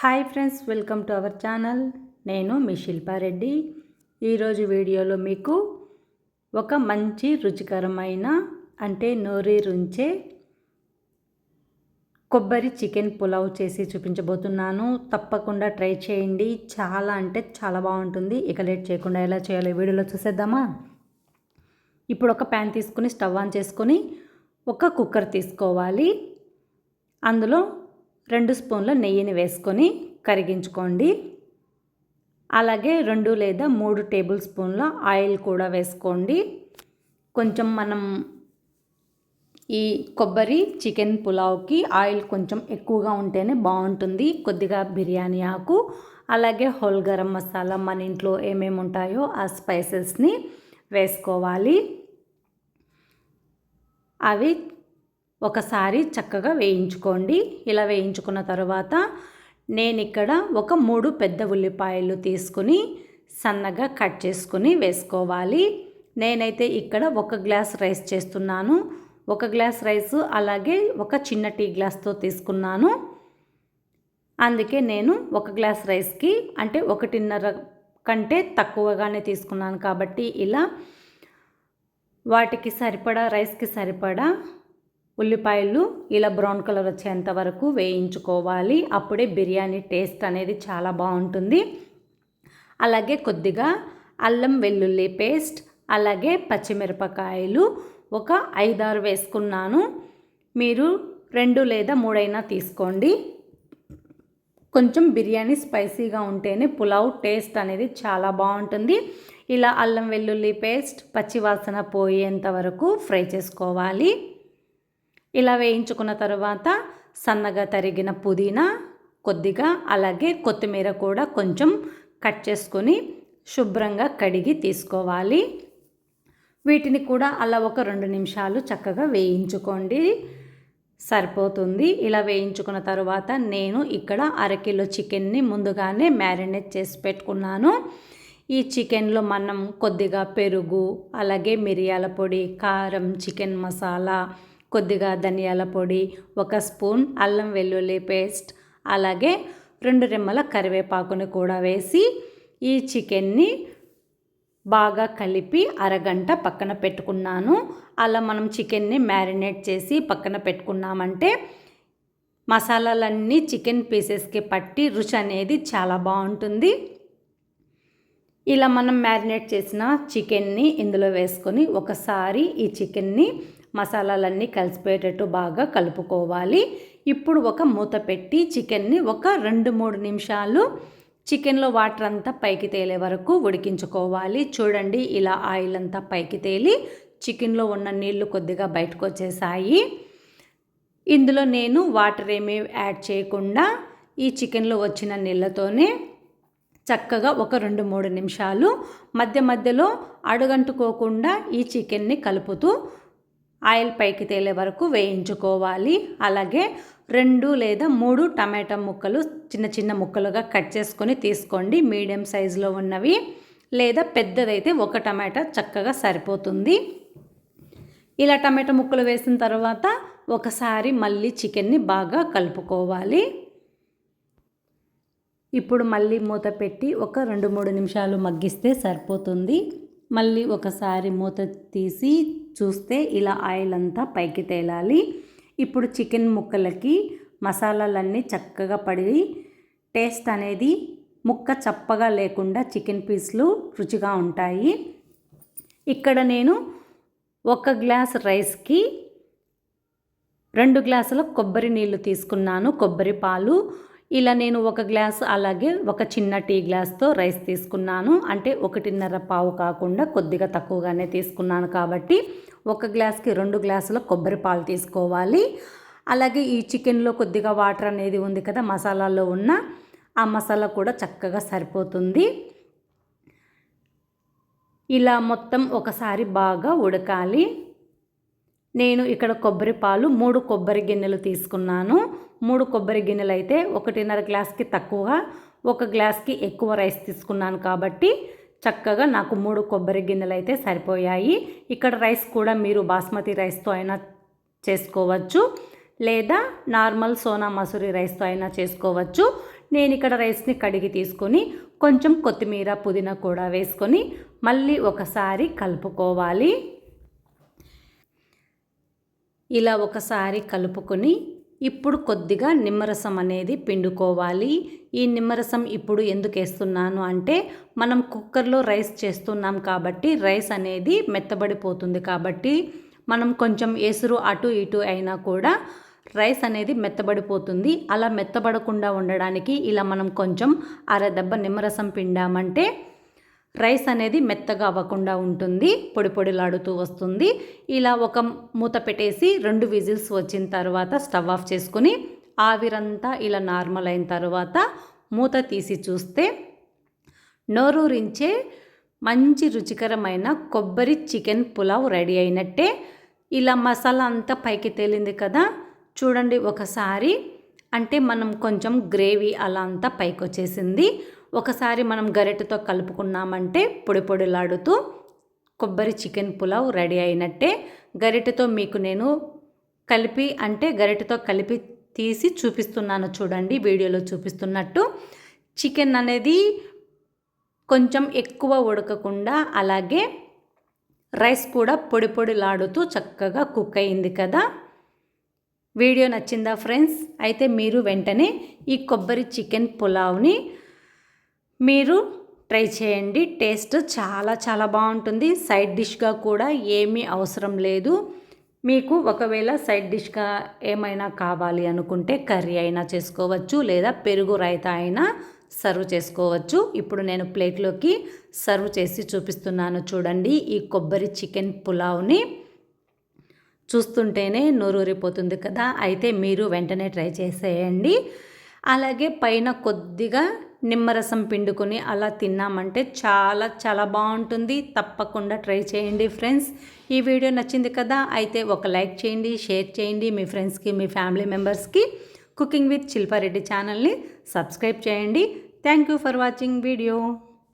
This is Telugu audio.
Hi friends welcome to our channel. నేను మీ శిల్పారెడ్డి ఈరోజు వీడియోలో మీకు ఒక మంచి రుచికరమైన అంటే నోరీరుంచే కొబ్బరి చికెన్ పులావ్ చేసి చూపించబోతున్నాను. తప్పకుండా ట్రై చేయండి. చాలా అంటే చాలా బాగుంటుంది. ఇక లేట్ చేయకుండా ఎలా చేయాలో వీడియోలో చూసేద్దామా? ఇప్పుడు ఒక ప్యాన్ తీసుకుని స్టవ్ ఆన్ చేసుకొని ఒక కుక్కర్ తీసుకోవాలి. అందులో రెండు స్పూన్ల నెయ్యిని వేసుకొని కరిగించుకోండి. అలాగే రెండు లేదా మూడు టేబుల్ స్పూన్ల ఆయిల్ కూడా వేసుకోండి. కొంచెం మనం ఈ కొబ్బరి చికెన్ పులావ్కి ఆయిల్ కొంచెం ఎక్కువగా ఉంటేనే బాగుంటుంది. కొద్దిగా బిర్యానీ ఆకు అలాగే హోల్ గరం మసాలా మన ఇంట్లో ఏమేమి ఉంటాయో ఆ స్పైసెస్ని వేసుకోవాలి. అవి ఒకసారి చక్కగా వేయించుకోండి. ఇలా వేయించుకున్న తర్వాత నేను ఇక్కడ ఒక మూడు పెద్ద ఉల్లిపాయలు తీసుకుని సన్నగా కట్ చేసుకుని వేసుకోవాలి. నేనైతే ఇక్కడ ఒక గ్లాస్ రైస్ చేస్తున్నాను. ఒక గ్లాస్ రైస్ అలాగే ఒక చిన్న టీ గ్లాస్తో తీసుకున్నాను. అందుకే నేను ఒక గ్లాస్ రైస్కి అంటే ఒకటిన్నర కంటే తక్కువగానే తీసుకున్నాను కాబట్టి ఇలా వాటికి సరిపడా రైస్కి సరిపడా ఉల్లిపాయలు ఇలా బ్రౌన్ కలర్ వచ్చేంత వరకు వేయించుకోవాలి. అప్పుడే బిర్యానీ టేస్ట్ అనేది చాలా బాగుంటుంది. అలాగే కొద్దిగా అల్లం వెల్లుల్లి పేస్ట్ అలాగే పచ్చిమిరపకాయలు ఒక ఐదారు వేసుకున్నాను. మీరు రెండు లేదా మూడైనా తీసుకోండి. కొంచెం బిర్యానీ స్పైసీగా ఉంటేనే పులావ్ టేస్ట్ అనేది చాలా బాగుంటుంది. ఇలా అల్లం వెల్లుల్లి పేస్ట్ పచ్చివాసన పోయేంత వరకు ఫ్రై చేసుకోవాలి. ఇలా వేయించుకున్న తర్వాత సన్నగా తరిగిన పుదీనా కొద్దిగా అలాగే కొత్తిమీర కూడా కొంచెం కట్ చేసుకొని శుభ్రంగా కడిగి తీసుకోవాలి. వీటిని కూడా అలా ఒక రెండు నిమిషాలు చక్కగా వేయించుకోండి. సరిపోతుంది. ఇలా వేయించుకున్న తర్వాత నేను ఇక్కడ అరకిలో చికెన్ని ముందుగానే మ్యారినేట్ చేసి పెట్టుకున్నాను. ఈ చికెన్లో మనం కొద్దిగా పెరుగు అలాగే మిరియాల పొడి కారం చికెన్ మసాలా కొద్దిగా ధనియాల పొడి ఒక స్పూన్ అల్లం వెల్లుల్లి పేస్ట్ అలాగే రెండు రెమ్మల కరివేపాకుని కూడా వేసి ఈ చికెన్ని బాగా కలిపి అరగంట పక్కన పెట్టుకున్నాను. అలా మనం చికెన్ని మ్యారినేట్ చేసి పక్కన పెట్టుకున్నామంటే మసాలాలన్నీ చికెన్ పీసెస్కి పట్టి రుచి అనేది చాలా బాగుంటుంది. ఇలా మనం మ్యారినేట్ చేసిన చికెన్ని ఇందులో వేసుకొని ఒకసారి ఈ చికెన్ని మసాలాలన్నీ కలిసిపోయేటట్టు బాగా కలుపుకోవాలి. ఇప్పుడు ఒక మూత పెట్టి చికెన్ని ఒక రెండు మూడు నిమిషాలు చికెన్లో వాటర్ అంతా పైకి తేలే వరకు ఉడికించుకోవాలి. చూడండి ఇలా ఆయిల్ అంతా పైకి తేలి చికెన్లో ఉన్న నీళ్ళు కొద్దిగా బయటకు వచ్చేసాయి. ఇందులో నేను వాటర్ ఏమీ యాడ్ చేయకుండా ఈ చికెన్లో వచ్చిన నీళ్ళతోనే చక్కగా ఒక రెండు మూడు నిమిషాలు మధ్య మధ్యలో అడుగంటుకోకుండా ఈ చికెన్ని కలుపుతూ ఆయిల్ పైకి తేలే వరకు వేయించుకోవాలి. అలాగే రెండు లేదా మూడు టమాటా ముక్కలు చిన్న చిన్న ముక్కలుగా కట్ చేసుకొని తీసుకోండి. మీడియం సైజులో ఉన్నవి లేదా పెద్దదైతే ఒక టమాటా చక్కగా సరిపోతుంది. ఇలా టమాటా ముక్కలు వేసిన తర్వాత ఒకసారి మళ్ళీ చికెన్ని బాగా కలుపుకోవాలి. ఇప్పుడు మళ్ళీ మూత పెట్టి ఒక రెండు మూడు నిమిషాలు మగ్గిస్తే సరిపోతుంది. మళ్ళీ ఒకసారి మూత తీసి చూస్తే ఇలా ఆయిల్ అంతా పైకి తేలాలి. ఇప్పుడు చికెన్ ముక్కలకి మసాలాలన్నీ చక్కగా పడి టేస్ట్ అనేది ముక్క చప్పగా లేకుండా చికెన్ పీస్లు రుచిగా ఉంటాయి. ఇక్కడ నేను ఒక గ్లాస్ రైస్కి రెండు గ్లాసుల కొబ్బరి నీళ్ళు తీసుకున్నాను. కొబ్బరి పాలు ఇలా నేను ఒక గ్లాస్ అలాగే ఒక చిన్న టీ గ్లాస్తో రైస్ తీసుకున్నాను. అంటే ఒకటిన్నర పావు కాకుండా కొద్దిగా తక్కువగానే తీసుకున్నాను కాబట్టి ఒక గ్లాస్కి రెండు గ్లాసుల కొబ్బరి పాలు తీసుకోవాలి. అలాగే ఈ చికెన్లో కొద్దిగా వాటర్ అనేది ఉంది కదా మసాలాలో ఉన్న ఆ మసాలా కూడా చక్కగా సరిపోతుంది. ఇలా మొత్తం ఒకసారి బాగా ఉడకాలి. నేను ఇక్కడ కొబ్బరి పాలు మూడు కొబ్బరి గిన్నెలు తీసుకున్నాను. మూడు కొబ్బరి గిన్నెలు అయితే ఒకటిన్నర గ్లాస్కి తక్కువ ఒక గ్లాస్కి ఎక్కువ రైస్ తీసుకున్నాను కాబట్టి చక్కగా నాకు మూడు కొబ్బరి గిన్నెలు అయితే సరిపోయాయి. ఇక్కడ రైస్ కూడా మీరు బాస్మతి రైస్తో అయినా చేసుకోవచ్చు లేదా నార్మల్ సోనా మసూరి రైస్తో అయినా చేసుకోవచ్చు. నేను ఇక్కడ రైస్ని కడిగి తీసుకొని కొంచెం కొత్తిమీర పుదీనా కూడా వేసుకొని మళ్ళీ ఒకసారి కలుపుకోవాలి. ఇలా ఒకసారి కలుపుకొని ఇప్పుడు కొద్దిగా నిమ్మరసం అనేది పిండుకోవాలి. ఈ నిమ్మరసం ఇప్పుడు ఎందుకు వేస్తున్నాను అంటే మనం కుక్కర్లో రైస్ చేస్తున్నాం కాబట్టి రైస్ అనేది మెత్తబడిపోతుంది కాబట్టి మనం కొంచెం ఎసురు అటు ఇటు అయినా కూడా రైస్ అనేది మెత్తబడిపోతుంది. అలా మెత్తబడకుండా ఉండడానికి ఇలా మనం కొంచెం అరదెబ్బ నిమ్మరసం పిండామంటే రైస్ అనేది మెత్తగా అవ్వకుండా ఉంటుంది పొడి పొడిలాడుతూ వస్తుంది. ఇలా ఒక మూత పెట్టేసి రెండు విజిల్స్ వచ్చిన తర్వాత స్టవ్ ఆఫ్ చేసుకుని ఆవిరంతా ఇలా నార్మల్ అయిన తర్వాత మూత తీసి చూస్తే నోరూరించే మంచి రుచికరమైన కొబ్బరి చికెన్ పులావ్ రెడీ అయినట్టే. ఇలా మసాలా అంతా పైకి తేలింది కదా చూడండి ఒకసారి. అంటే మనం కొంచెం గ్రేవీ అలా అంతా పైకి వచ్చేసింది ఒకసారి మనం గరిటెతో కలుపుకున్నామంటే పొడి పొడిలాడుతూ కొబ్బరి చికెన్ పులావ్ రెడీ అయినట్టే గరిటెతో మీకు నేను కలిపి అంటే గరిటెతో కలిపి తీసి చూపిస్తున్నాను చూడండి వీడియోలో చూపిస్తున్నట్టు. చికెన్ అనేది కొంచెం ఎక్కువ ఉడకకుండా అలాగే రైస్ కూడా పొడి పొడిలాడుతూ చక్కగా కుక్ అయింది కదా. వీడియో నచ్చిందా ఫ్రెండ్స్? అయితే మీరు వెంటనే ఈ కొబ్బరి చికెన్ పులావ్ని మీరు ట్రై చేయండి. టేస్ట్ చాలా చాలా బాగుంటుంది. సైడ్ డిష్గా కూడా ఏమీ అవసరం లేదు. మీకు ఒకవేళ సైడ్ డిష్గా ఏమైనా కావాలి అనుకుంటే కర్రీ అయినా చేసుకోవచ్చు లేదా పెరుగు రైతా అయినా సర్వ్ చేసుకోవచ్చు. ఇప్పుడు నేను ప్లేట్లోకి సర్వ్ చేసి చూపిస్తున్నాను చూడండి. ఈ కొబ్బరి చికెన్ పులావ్ని చూస్తుంటేనే నోరూరిపోతుంది కదా. అయితే మీరు వెంటనే ట్రై చేసేయండి. అలాగే పైన కొద్దిగా నిమ్మరసం పిండుకొని అలా తిన్నామంటే చాలా చాలా బాగుంటుంది. తప్పకుండా ట్రై చేయండి ఫ్రెండ్స్. ఈ వీడియో నచ్చింది కదా అయితే ఒక లైక్ చేయండి షేర్ చేయండి. మీ ఫ్రెండ్స్కి మీ ఫ్యామిలీ మెంబర్స్కి కుకింగ్ విత్ శిల్పారెడ్డి ఛానల్ని సబ్స్క్రైబ్ చేయండి. Thank you for watching video.